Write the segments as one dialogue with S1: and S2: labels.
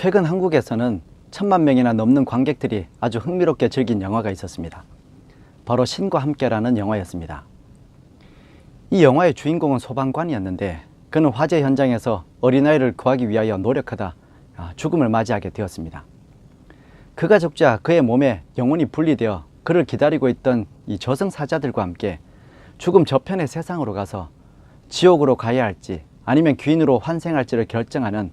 S1: 최근 한국에서는 천만 명이나 넘는 관객들이 아주 흥미롭게 즐긴 영화가 있었습니다. 바로 신과 함께라는 영화였습니다. 이 영화의 주인공은 소방관이었는데 그는 화재 현장에서 어린아이를 구하기 위하여 노력하다 아, 죽음을 맞이하게 되었습니다. 그가 죽자 그의 몸에 영혼이 분리되어 그를 기다리고 있던 이 저승사자들과 함께 죽음 저편의 세상으로 가서 지옥으로 가야 할지 아니면 귀인으로 환생할지를 결정하는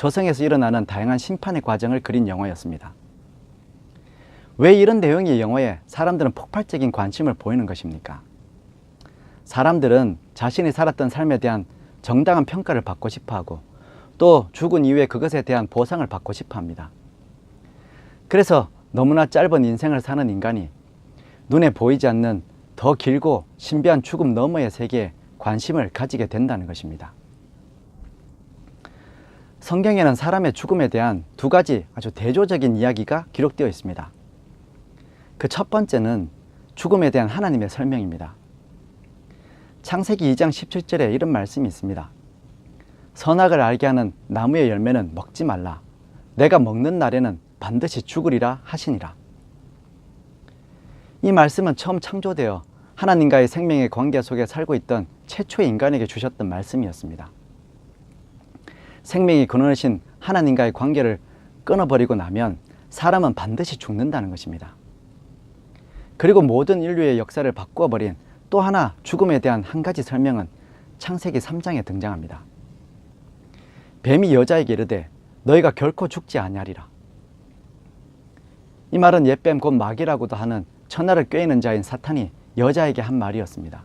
S1: 저승에서 일어나는 다양한 심판의 과정을 그린 영화였습니다. 왜 이런 내용이 영화에 사람들은 폭발적인 관심을 보이는 것입니까? 사람들은 자신이 살았던 삶에 대한 정당한 평가를 받고 싶어 하고 또 죽은 이후에 그것에 대한 보상을 받고 싶어 합니다. 그래서 너무나 짧은 인생을 사는 인간이 눈에 보이지 않는 더 길고 신비한 죽음 너머의 세계에 관심을 가지게 된다는 것입니다. 성경에는 사람의 죽음에 대한 두 가지 아주 대조적인 이야기가 기록되어 있습니다. 그 첫 번째는 죽음에 대한 하나님의 설명입니다. 창세기 2장 17절에 이런 말씀이 있습니다. 선악을 알게 하는 나무의 열매는 먹지 말라. 내가 먹는 날에는 반드시 죽으리라 하시니라. 이 말씀은 처음 창조되어 하나님과의 생명의 관계 속에 살고 있던 최초의 인간에게 주셨던 말씀이었습니다. 생명이 근원이신 하나님과의 관계를 끊어버리고 나면 사람은 반드시 죽는다는 것입니다. 그리고 모든 인류의 역사를 바꾸어 버린 또 하나 죽음에 대한 한 가지 설명은 창세기 3장에 등장합니다. 뱀이 여자에게 이르되 너희가 결코 죽지 아니하리라. 이 말은 옛뱀 곧 마귀라고도 하는 천하를 꿰는 자인 사탄이 여자에게 한 말이었습니다.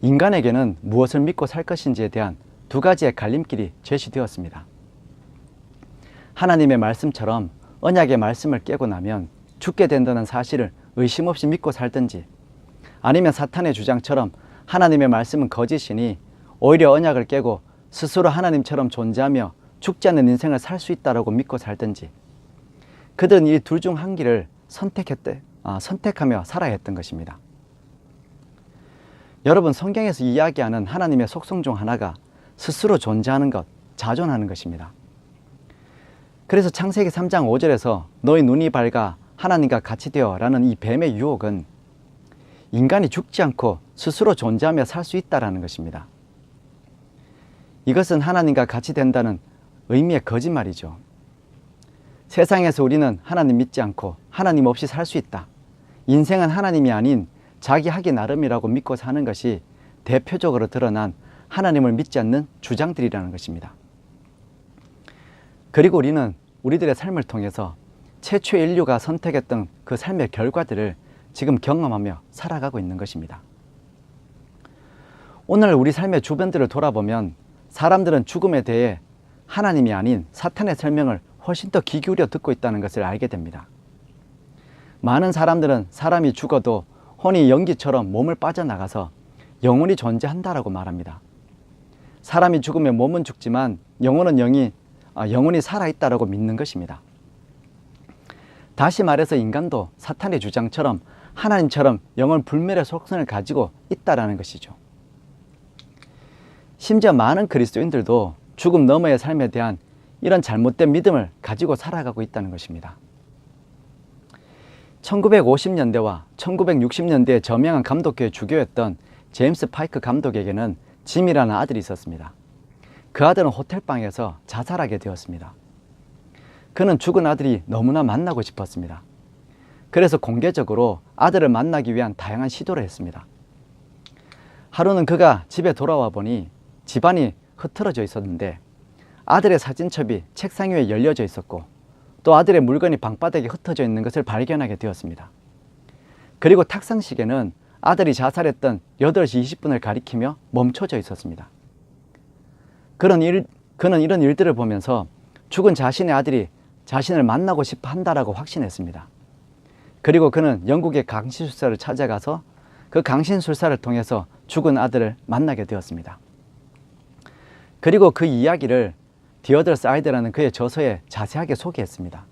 S1: 인간에게는 무엇을 믿고 살 것인지에 대한 두 가지의 갈림길이 제시되었습니다. 하나님의 말씀처럼 언약의 말씀을 깨고 나면 죽게 된다는 사실을 의심 없이 믿고 살든지 아니면 사탄의 주장처럼 하나님의 말씀은 거짓이니 오히려 언약을 깨고 스스로 하나님처럼 존재하며 죽지 않는 인생을 살 수 있다라고 믿고 살든지 그들은 이 둘 중 한 길을 선택했대, 아, 선택하며 살아야 했던 것입니다. 여러분 성경에서 이야기하는 하나님의 속성 중 하나가 스스로 존재하는 것, 자존하는 것입니다. 그래서 창세기 3장 5절에서 너희 눈이 밝아 하나님과 같이 되어라는 이 뱀의 유혹은 인간이 죽지 않고 스스로 존재하며 살 수 있다라는 것입니다. 이것은 하나님과 같이 된다는 의미의 거짓말이죠. 세상에서 우리는 하나님 믿지 않고 하나님 없이 살 수 있다. 인생은 하나님이 아닌 자기 하기 나름이라고 믿고 사는 것이 대표적으로 드러난 하나님을 믿지 않는 주장들이라는 것입니다. 그리고 우리는 우리들의 삶을 통해서 최초 인류가 선택했던 그 삶의 결과들을 지금 경험하며 살아가고 있는 것입니다. 오늘 우리 삶의 주변들을 돌아보면 사람들은 죽음에 대해 하나님이 아닌 사탄의 설명을 훨씬 더 귀 기울여 듣고 있다는 것을 알게 됩니다. 많은 사람들은 사람이 죽어도 혼이 연기처럼 몸을 빠져나가서 영혼이 존재한다라고 말합니다. 사람이 죽으면 몸은 죽지만 영혼은 영이 아, 영혼이 살아 있다라고 믿는 것입니다. 다시 말해서 인간도 사탄의 주장처럼 하나님처럼 영혼 불멸의 속성을 가지고 있다라는 것이죠. 심지어 많은 그리스도인들도 죽음 너머의 삶에 대한 이런 잘못된 믿음을 가지고 살아가고 있다는 것입니다. 1950년대와 1960년대에 저명한 감독교의 주교였던 제임스 파이크 감독에게는 짐이라는 아들이 있었습니다. 그 아들은 호텔방에서 자살하게 되었습니다. 그는 죽은 아들이 너무나 만나고 싶었습니다. 그래서 공개적으로 아들을 만나기 위한 다양한 시도를 했습니다. 하루는 그가 집에 돌아와 보니 집안이 흐트러져 있었는데 아들의 사진첩이 책상 위에 열려져 있었고 또 아들의 물건이 방바닥에 흩어져 있는 것을 발견하게 되었습니다. 그리고 탁상시계는 아들이 자살했던 8시 20분을 가리키며 멈춰져 있었습니다. 그런 일, 그는 이런 일들을 보면서 죽은 자신의 아들이 자신을 만나고 싶어 한다라고 확신했습니다. 그리고 그는 영국의 강신술사를 찾아가서 그 강신술사를 통해서 죽은 아들을 만나게 되었습니다. 그리고 그 이야기를 디어더 사이드라는 그의 저서에 자세하게 소개했습니다.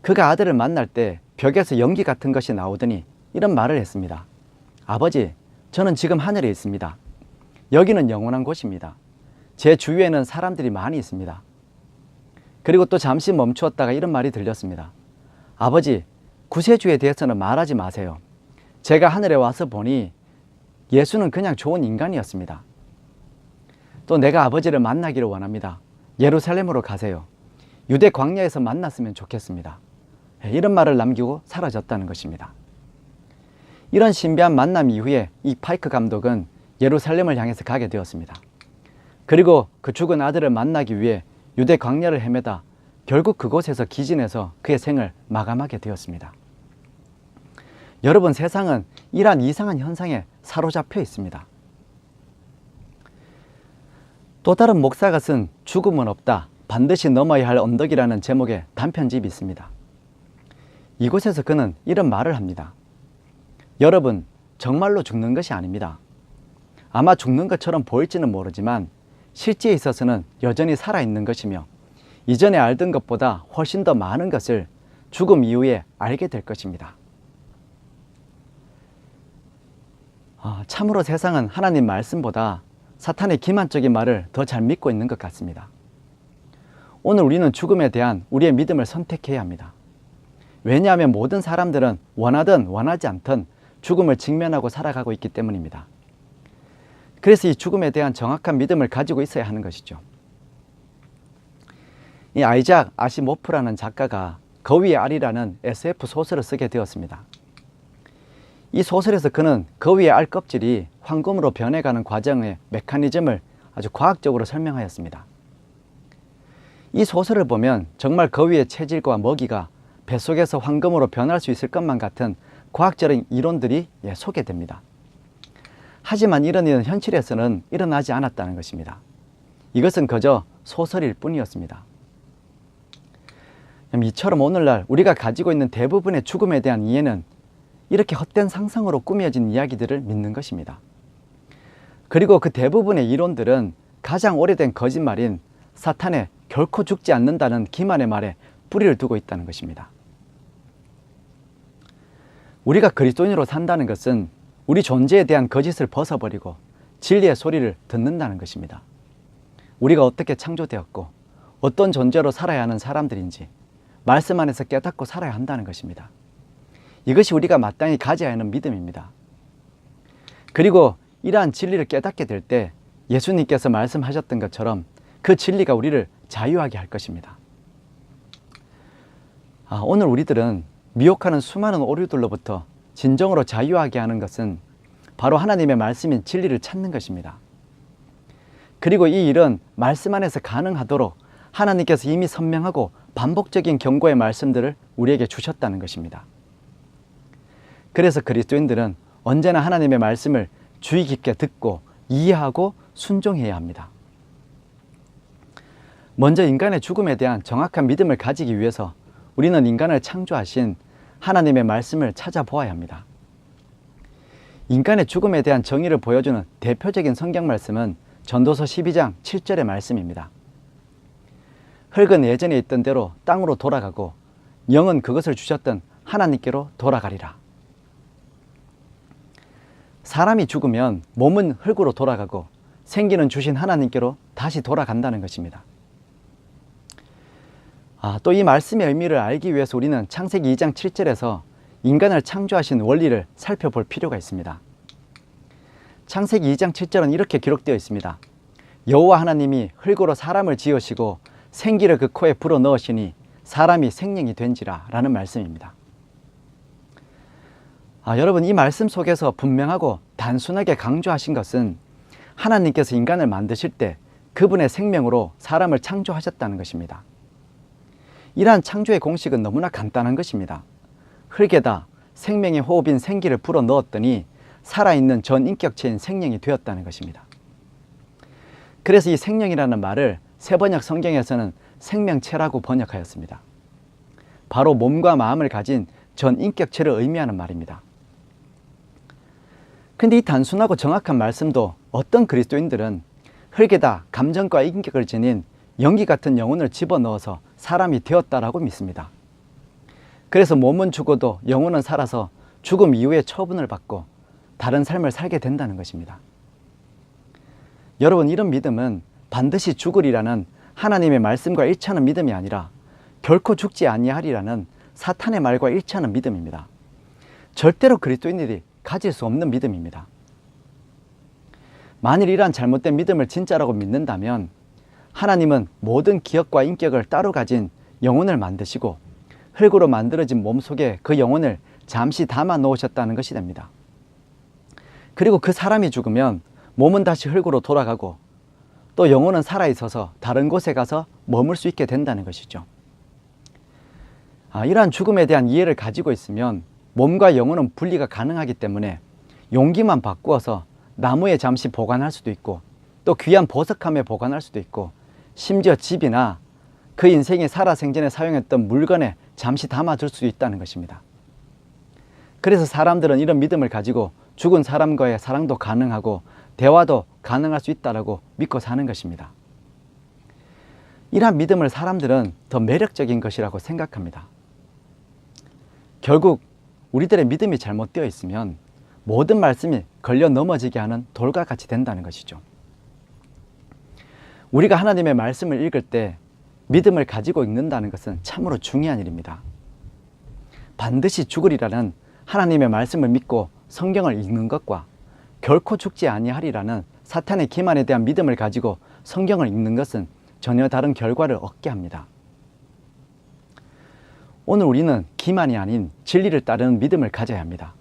S1: 그가 아들을 만날 때 벽에서 연기 같은 것이 나오더니 이런 말을 했습니다. 아버지, 저는 지금 하늘에 있습니다. 여기는 영원한 곳입니다. 제 주위에는 사람들이 많이 있습니다. 그리고 또 잠시 멈추었다가 이런 말이 들렸습니다. 아버지, 구세주에 대해서는 말하지 마세요. 제가 하늘에 와서 보니 예수는 그냥 좋은 인간이었습니다. 또 내가 아버지를 만나기를 원합니다. 예루살렘으로 가세요. 유대 광야에서 만났으면 좋겠습니다. 예, 이런 말을 남기고 사라졌다는 것입니다. 이런 신비한 만남 이후에 이 파이크 감독은 예루살렘을 향해서 가게 되었습니다. 그리고 그 죽은 아들을 만나기 위해 유대 광야를 헤매다 결국 그곳에서 기진해서 그의 생을 마감하게 되었습니다. 여러분 세상은 이러한 이상한 현상에 사로잡혀 있습니다. 또 다른 목사가 쓴 죽음은 없다. 반드시 넘어야 할 언덕이라는 제목의 단편집이 있습니다. 이곳에서 그는 이런 말을 합니다. 여러분, 정말로 죽는 것이 아닙니다. 아마 죽는 것처럼 보일지는 모르지만 실제에 있어서는 여전히 살아있는 것이며 이전에 알던 것보다 훨씬 더 많은 것을 죽음 이후에 알게 될 것입니다. 아, 참으로 세상은 하나님 말씀보다 사탄의 기만적인 말을 더 잘 믿고 있는 것 같습니다. 오늘 우리는 죽음에 대한 우리의 믿음을 선택해야 합니다. 왜냐하면 모든 사람들은 원하든 원하지 않든 죽음을 직면하고 살아가고 있기 때문입니다. 그래서 이 죽음에 대한 정확한 믿음을 가지고 있어야 하는 것이죠. 이 아이작 아시모프라는 작가가 거위의 알이라는 SF 소설을 쓰게 되었습니다. 이 소설에서 그는 거위의 알 껍질이 황금으로 변해가는 과정의 메커니즘을 아주 과학적으로 설명하였습니다. 이 소설을 보면 정말 거위의 체질과 먹이가 뱃속에서 황금으로 변할 수 있을 것만 같은 과학적인 이론들이 예, 소개됩니다. 하지만 이런 일은 현실에서는 일어나지 않았다는 것입니다. 이것은 그저 소설일 뿐이었습니다. 이처럼 오늘날 우리가 가지고 있는 대부분의 죽음에 대한 이해는 이렇게 헛된 상상으로 꾸며진 이야기들을 믿는 것입니다. 그리고 그 대부분의 이론들은 가장 오래된 거짓말인 사탄의 결코 죽지 않는다는 기만의 말에 뿌리를 두고 있다는 것입니다. 우리가 그리스도인으로 산다는 것은 우리 존재에 대한 거짓을 벗어버리고 진리의 소리를 듣는다는 것입니다. 우리가 어떻게 창조되었고 어떤 존재로 살아야 하는 사람들인지 말씀 안에서 깨닫고 살아야 한다는 것입니다. 이것이 우리가 마땅히 가져야 하는 믿음입니다. 그리고 이러한 진리를 깨닫게 될 때 예수님께서 말씀하셨던 것처럼 그 진리가 우리를 자유하게 할 것입니다. 아, 오늘 우리들은 미혹하는 수많은 오류들로부터 진정으로 자유하게 하는 것은 바로 하나님의 말씀인 진리를 찾는 것입니다. 그리고 이 일은 말씀 안에서 가능하도록 하나님께서 이미 선명하고 반복적인 경고의 말씀들을 우리에게 주셨다는 것입니다. 그래서 그리스도인들은 언제나 하나님의 말씀을 주의 깊게 듣고 이해하고 순종해야 합니다. 먼저 인간의 죽음에 대한 정확한 믿음을 가지기 위해서 우리는 인간을 창조하신 하나님의 말씀을 찾아보아야 합니다. 인간의 죽음에 대한 정의를 보여주는 대표적인 성경 말씀은 전도서 12장 7절의 말씀입니다. 흙은 예전에 있던 대로 땅으로 돌아가고 영은 그것을 주셨던 하나님께로 돌아가리라. 사람이 죽으면 몸은 흙으로 돌아가고 생기는 주신 하나님께로 다시 돌아간다는 것입니다. 아, 또 이 말씀의 의미를 알기 위해서 우리는 창세기 2장 7절에서 인간을 창조하신 원리를 살펴볼 필요가 있습니다. 창세기 2장 7절은 이렇게 기록되어 있습니다. 여호와 하나님이 흙으로 사람을 지으시고 생기를 그 코에 불어 넣으시니 사람이 생명이 된지라 라는 말씀입니다. 아, 여러분 이 말씀 속에서 분명하고 단순하게 강조하신 것은 하나님께서 인간을 만드실 때 그분의 생명으로 사람을 창조하셨다는 것입니다. 이러한 창조의 공식은 너무나 간단한 것입니다. 흙에다 생명의 호흡인 생기를 불어 넣었더니 살아있는 전 인격체인 생명이 되었다는 것입니다. 그래서 이 생명이라는 말을 세번역 성경에서는 생명체라고 번역하였습니다. 바로 몸과 마음을 가진 전 인격체를 의미하는 말입니다. 근데 이 단순하고 정확한 말씀도 어떤 그리스도인들은 흙에다 감정과 인격을 지닌 연기 같은 영혼을 집어넣어서 사람이 되었다라고 믿습니다. 그래서 몸은 죽어도 영혼은 살아서 죽음 이후에 처분을 받고 다른 삶을 살게 된다는 것입니다. 여러분, 이런 믿음은 반드시 죽으리라는 하나님의 말씀과 일치하는 믿음이 아니라 결코 죽지 아니하리라는 사탄의 말과 일치하는 믿음입니다. 절대로 그리스도인들이 가질 수 없는 믿음입니다. 만일 이러한 잘못된 믿음을 진짜라고 믿는다면 하나님은 모든 기억과 인격을 따로 가진 영혼을 만드시고 흙으로 만들어진 몸 속에 그 영혼을 잠시 담아 놓으셨다는 것이 됩니다. 그리고 그 사람이 죽으면 몸은 다시 흙으로 돌아가고 또 영혼은 살아 있어서 다른 곳에 가서 머물 수 있게 된다는 것이죠. 아, 이러한 죽음에 대한 이해를 가지고 있으면 몸과 영혼은 분리가 가능하기 때문에 용기만 바꾸어서 나무에 잠시 보관할 수도 있고 또 귀한 보석함에 보관할 수도 있고 심지어 집이나 그 인생의 살아생전에 사용했던 물건에 잠시 담아둘 수 있다는 것입니다. 그래서 사람들은 이런 믿음을 가지고 죽은 사람과의 사랑도 가능하고 대화도 가능할 수 있다라고 믿고 사는 것입니다. 이러한 믿음을 사람들은 더 매력적인 것이라고 생각합니다. 결국 우리들의 믿음이 잘못되어 있으면 모든 말씀이 걸려 넘어지게 하는 돌과 같이 된다는 것이죠. 우리가 하나님의 말씀을 읽을 때 믿음을 가지고 읽는다는 것은 참으로 중요한 일입니다. 반드시 죽으리라는 하나님의 말씀을 믿고 성경을 읽는 것과 결코 죽지 아니하리라는 사탄의 기만에 대한 믿음을 가지고 성경을 읽는 것은 전혀 다른 결과를 얻게 합니다. 오늘 우리는 기만이 아닌 진리를 따르는 믿음을 가져야 합니다.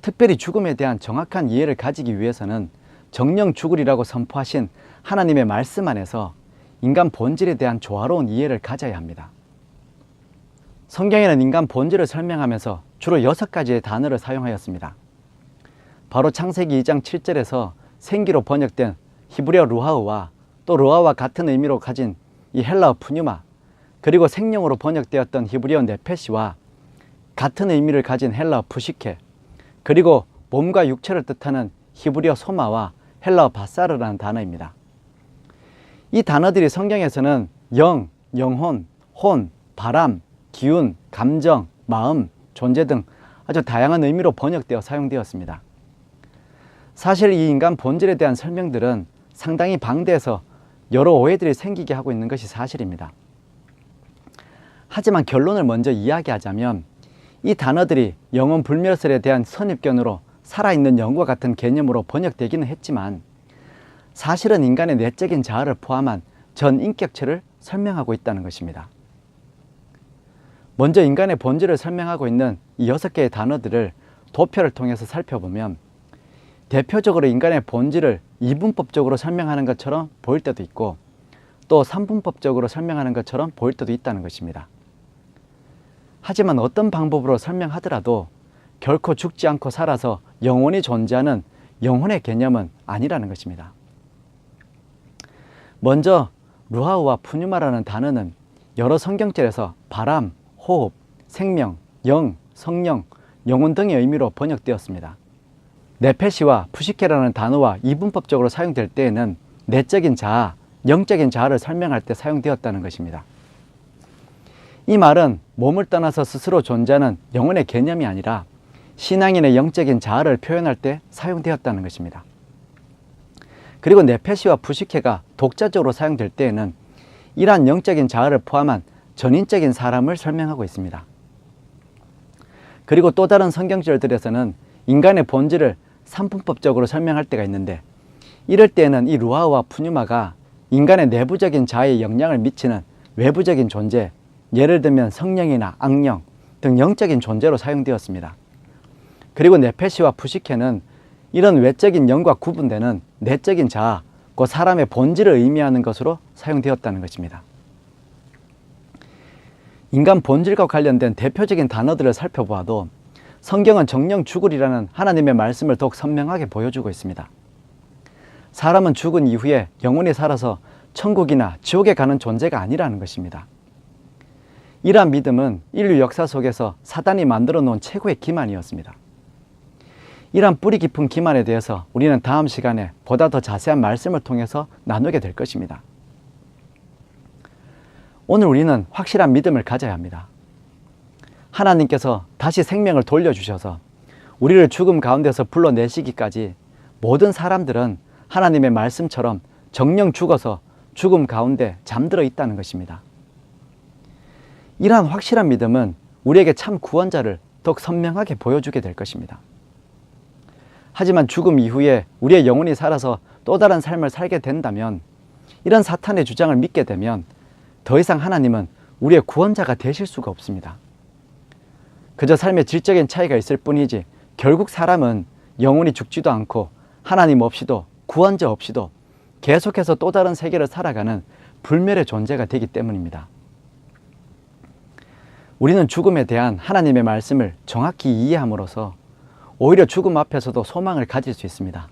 S1: 특별히 죽음에 대한 정확한 이해를 가지기 위해서는 정령 죽으리라고 선포하신 하나님의 말씀 안에서 인간 본질에 대한 조화로운 이해를 가져야 합니다. 성경에는 인간 본질을 설명하면서 주로 여섯 가지의 단어를 사용하였습니다. 바로 창세기 2장 7절에서 생기로 번역된 히브리어 루하우와 또 루아와 같은 의미로 가진 이 헬라어 푸뉴마 그리고 생명으로 번역되었던 히브리어 네페시와 같은 의미를 가진 헬라어 푸시케 그리고 몸과 육체를 뜻하는 히브리어 소마와 헬라어 바사르라는 단어입니다. 이 단어들이 성경에서는 영, 영혼, 혼, 바람, 기운, 감정, 마음, 존재 등 아주 다양한 의미로 번역되어 사용되었습니다. 사실 이 인간 본질에 대한 설명들은 상당히 방대해서 여러 오해들이 생기게 하고 있는 것이 사실입니다. 하지만 결론을 먼저 이야기하자면 이 단어들이 영혼 불멸설에 대한 선입견으로 살아있는 영과 같은 개념으로 번역되기는 했지만 사실은 인간의 내적인 자아를 포함한 전 인격체를 설명하고 있다는 것입니다. 먼저 인간의 본질을 설명하고 있는 이 여섯 개의 단어들을 도표를 통해서 살펴보면 대표적으로 인간의 본질을 이분법적으로 설명하는 것처럼 보일 때도 있고 또 삼분법적으로 설명하는 것처럼 보일 때도 있다는 것입니다. 하지만 어떤 방법으로 설명하더라도 결코 죽지 않고 살아서 영원히 존재하는 영혼의 개념은 아니라는 것입니다. 먼저 루하우와 푸뉴마라는 단어는 여러 성경절에서 바람, 호흡, 생명, 영, 성령, 영혼 등의 의미로 번역되었습니다. 네페시와 푸시케라는 단어와 이분법적으로 사용될 때에는 내적인 자아, 영적인 자아를 설명할 때 사용되었다는 것입니다. 이 말은 몸을 떠나서 스스로 존재하는 영혼의 개념이 아니라 신앙인의 영적인 자아를 표현할 때 사용되었다는 것입니다. 그리고 네페시와 푸시케가 독자적으로 사용될 때에는 이러한 영적인 자아를 포함한 전인적인 사람을 설명하고 있습니다. 그리고 또 다른 성경절들에서는 인간의 본질을 삼분법적으로 설명할 때가 있는데 이럴 때에는 이 루아와 푸뉴마가 인간의 내부적인 자아에 영향을 미치는 외부적인 존재, 예를 들면 성령이나 악령 등 영적인 존재로 사용되었습니다. 그리고 네페시와 푸시케는 이런 외적인 영과 구분되는 내적인 자아, 그 사람의 본질을 의미하는 것으로 사용되었다는 것입니다. 인간 본질과 관련된 대표적인 단어들을 살펴보아도 성경은 정령 죽으리라는 하나님의 말씀을 더욱 선명하게 보여주고 있습니다. 사람은 죽은 이후에 영원히 살아서 천국이나 지옥에 가는 존재가 아니라는 것입니다. 이러한 믿음은 인류 역사 속에서 사단이 만들어 놓은 최고의 기만이었습니다. 이러한 뿌리 깊은 기만에 대해서 우리는 다음 시간에 보다 더 자세한 말씀을 통해서 나누게 될 것입니다. 오늘 우리는 확실한 믿음을 가져야 합니다. 하나님께서 다시 생명을 돌려주셔서 우리를 죽음 가운데서 불러내시기까지 모든 사람들은 하나님의 말씀처럼 정령 죽어서 죽음 가운데 잠들어 있다는 것입니다. 이러한 확실한 믿음은 우리에게 참 구원자를 더욱 선명하게 보여주게 될 것입니다. 하지만 죽음 이후에 우리의 영혼이 살아서 또 다른 삶을 살게 된다면 이런 사탄의 주장을 믿게 되면 더 이상 하나님은 우리의 구원자가 되실 수가 없습니다. 그저 삶의 질적인 차이가 있을 뿐이지 결국 사람은 영혼이 죽지도 않고 하나님 없이도 구원자 없이도 계속해서 또 다른 세계를 살아가는 불멸의 존재가 되기 때문입니다. 우리는 죽음에 대한 하나님의 말씀을 정확히 이해함으로써 오히려 죽음 앞에서도 소망을 가질 수 있습니다.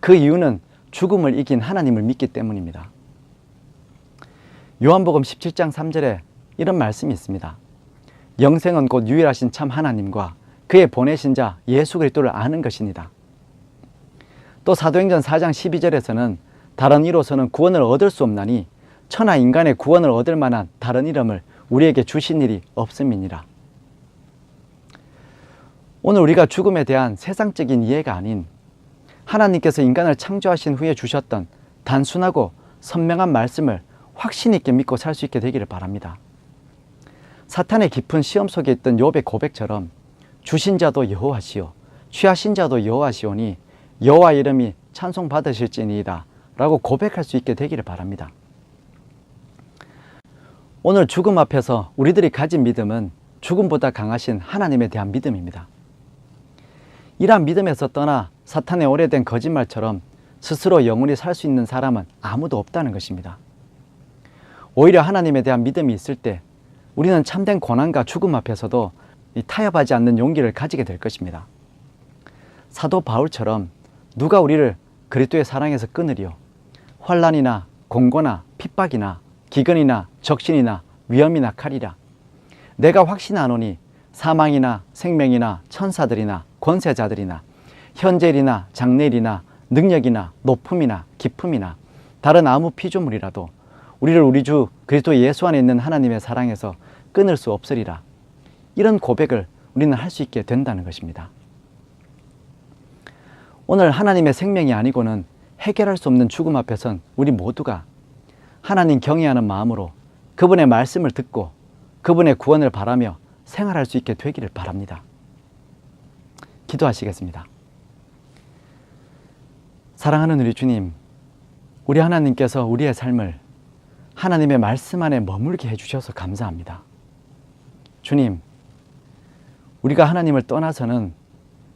S1: 그 이유는 죽음을 이긴 하나님을 믿기 때문입니다. 요한복음 17장 3절에 이런 말씀이 있습니다. 영생은 곧 유일하신 참 하나님과 그의 보내신 자 예수 그리스도를 아는 것입니다. 또 사도행전 4장 12절에서는 다른 이로서는 구원을 얻을 수 없나니 천하 인간의 구원을 얻을 만한 다른 이름을 우리에게 주신 일이 없음이니라. 오늘 우리가 죽음에 대한 세상적인 이해가 아닌 하나님께서 인간을 창조하신 후에 주셨던 단순하고 선명한 말씀을 확신 있게 믿고 살 수 있게 되기를 바랍니다. 사탄의 깊은 시험 속에 있던 욥의 고백처럼 주신 자도 여호와시요 취하신 자도 여호와시오니 여호와 이름이 찬송 받으실지니이다 라고 고백할 수 있게 되기를 바랍니다. 오늘 죽음 앞에서 우리들이 가진 믿음은 죽음보다 강하신 하나님에 대한 믿음입니다. 이러한 믿음에서 떠나 사탄의 오래된 거짓말처럼 스스로 영원히 살 수 있는 사람은 아무도 없다는 것입니다. 오히려 하나님에 대한 믿음이 있을 때 우리는 참된 고난과 죽음 앞에서도 타협하지 않는 용기를 가지게 될 것입니다. 사도 바울처럼 누가 우리를 그리스도의 사랑에서 끊으리요 환란이나 공고나 핍박이나 기근이나 적신이나 위험이나 칼이라 내가 확신하노니 사망이나 생명이나 천사들이나 권세자들이나 현재일이나 장래일이나 능력이나 높음이나 기품이나 다른 아무 피조물이라도 우리를 우리 주 그리스도 예수 안에 있는 하나님의 사랑에서 끊을 수 없으리라. 이런 고백을 우리는 할 수 있게 된다는 것입니다. 오늘 하나님의 생명이 아니고는 해결할 수 없는 죽음 앞에선 우리 모두가 하나님 경외하는 마음으로 그분의 말씀을 듣고 그분의 구원을 바라며 생활할 수 있게 되기를 바랍니다. 기도하시겠습니다. 사랑하는 우리 주님, 우리 하나님께서 우리의 삶을 하나님의 말씀 안에 머물게 해주셔서 감사합니다. 주님, 우리가 하나님을 떠나서는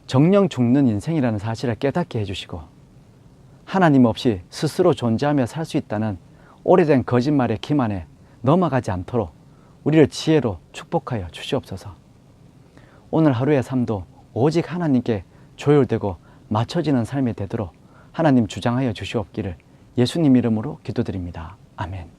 S1: 정령 죽는 인생이라는 사실을 깨닫게 해주시고, 하나님 없이 스스로 존재하며 살 수 있다는 오래된 거짓말의 기만에 넘어가지 않도록 우리를 지혜로 축복하여 주시옵소서. 오늘 하루의 삶도 오직 하나님께 조율되고 맞춰지는 삶이 되도록 하나님 주장하여 주시옵기를 예수님 이름으로 기도드립니다. 아멘.